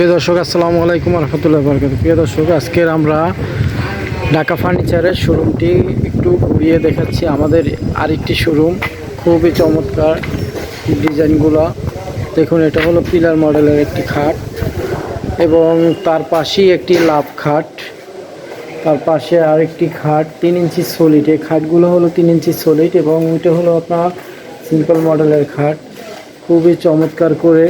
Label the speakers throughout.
Speaker 1: প্রিয় দর্শক, আসসালামু আলাইকুম রহমতুল্লাহ বরকাত প্রিয় দর্শক, আজকের আমরা ঢাকা ফার্নিচারের শোরুমটি একটু ঘুরিয়ে দেখাচ্ছি। আমাদের আরেকটি শোরুম, খুবই চমৎকার ডিজাইনগুলো। দেখুন, এটা হলো পিলার মডেলের একটি খাট এবং তার পাশেই একটি লাভ খাট, তার পাশে আরেকটি খাট, তিন ইঞ্চি সলিড। এই খাটগুলো হলো তিন ইঞ্চি সলিড এবং ওইটা হলো আপনার সিম্পল মডেলের খাট। খুবই চমৎকার করে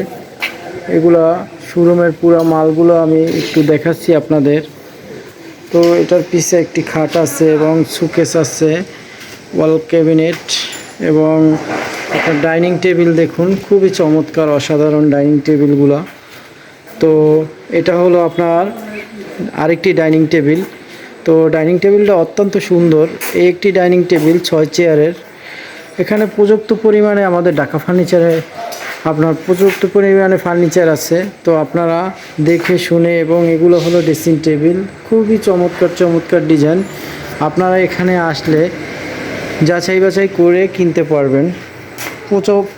Speaker 1: এগুলা শোরুমের পুরো মালগুলো আমি একটু দেখাচ্ছি আপনাদের। তো এটার পিছে একটি খাট আছে এবং সুকেস আছে, ওয়াল ক্যাবিনেট এবং একটা ডাইনিং টেবিল দেখুন, খুবই চমৎকার, অসাধারণ ডাইনিং টেবিলগুলো। তো এটা হলো আপনার আরেকটি ডাইনিং টেবিল। তো ডাইনিং টেবিলটা অত্যন্ত সুন্দর, এই একটি ডাইনিং টেবিল ছয় চেয়ারের। এখানে পর্যাপ্ত পরিমাণে আমাদের ঢাকা ফার্নিচারে আপনার প্রযুক্ত পরিমাণে ফার্নিচার আছে। তো আপনারা দেখে শুনে এবং এগুলো হলো ড্রেসিং টেবিল খুবই চমৎকার চমৎকার ডিজাইন আপনারা এখানে আসলে যাচাই বাছাই করে কিনতে পারবেন।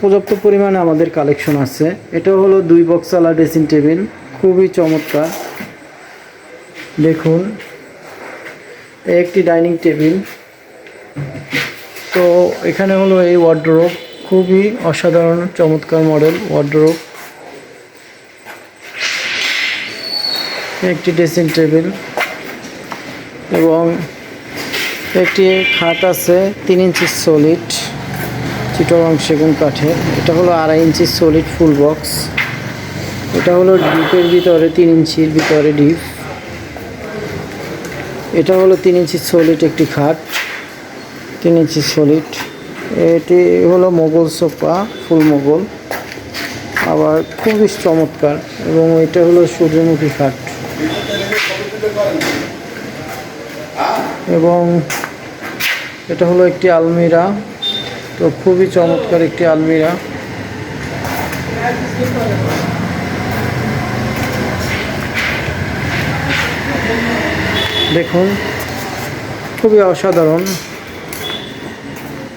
Speaker 1: পর্যাপ্ত পরিমাণে আমাদের কালেকশন আছে। এটা হলো দুই বক্সালা ড্রেসিং টেবিল খুবই চমৎকার। দেখুন, একটি ডাইনিং টেবিল তো এখানে হলো এই ওয়ার্ড্রোব খুবই অসাধারণ, চমৎকার মডেল ওয়ার্ড্রোব একটি ড্রেসিং টেবিল এবং একটি খাট আছে তিন ইঞ্চি সলিড চিটরং সেগুন কাঠের এটা হলো আড়াই ইঞ্চি সলিড ফুল বক্স এটা হলো ডিপের ভিতরে তিন ইঞ্চির ভিতরে ডিপ। এটা হলো তিন ইঞ্চি সলিড একটি খাট, তিন ইঞ্চি সলিড এটি হলো মোগল সোফা, ফুল মোগল। আবার খুবই চমৎকার, এবং এটা হলো সূর্যমুখী খাট। এবং এটা হলো একটি আলমিরা, তো খুবই চমৎকার একটি আলমিরা। দেখুন, খুবই অসাধারণ।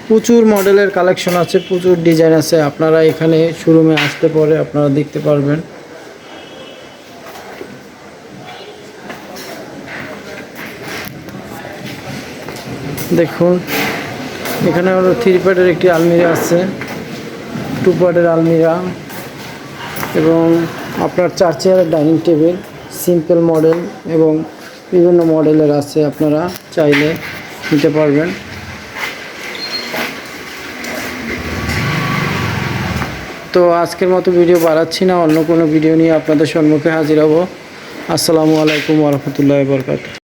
Speaker 1: প্রচুর মডেলের কালেকশন আছে, প্রচুর ডিজাইন আছে। আপনারা এখানে শোরুমে আসতে পরে, আপনারা দেখতে পারবেন। দেখুন, এখানে হলো থ্রি পার্টের একটি আলমিরা আছে টু পার্টের আলমিরা এবং আপনার চার চেয়ারের ডাইনিং টেবিল সিম্পল মডেল এবং বিভিন্ন মডেলের আছে, আপনারা চাইলে নিতে পারবেন। তো আজকের মতো ভিডিও বাড়াচ্ছি না, অন্য কোনো ভিডিও নিয়ে আপনাদের সম্মুখে হাজির হব। আসসালামু আলাইকুম রহমতুল্লাহ বরকাত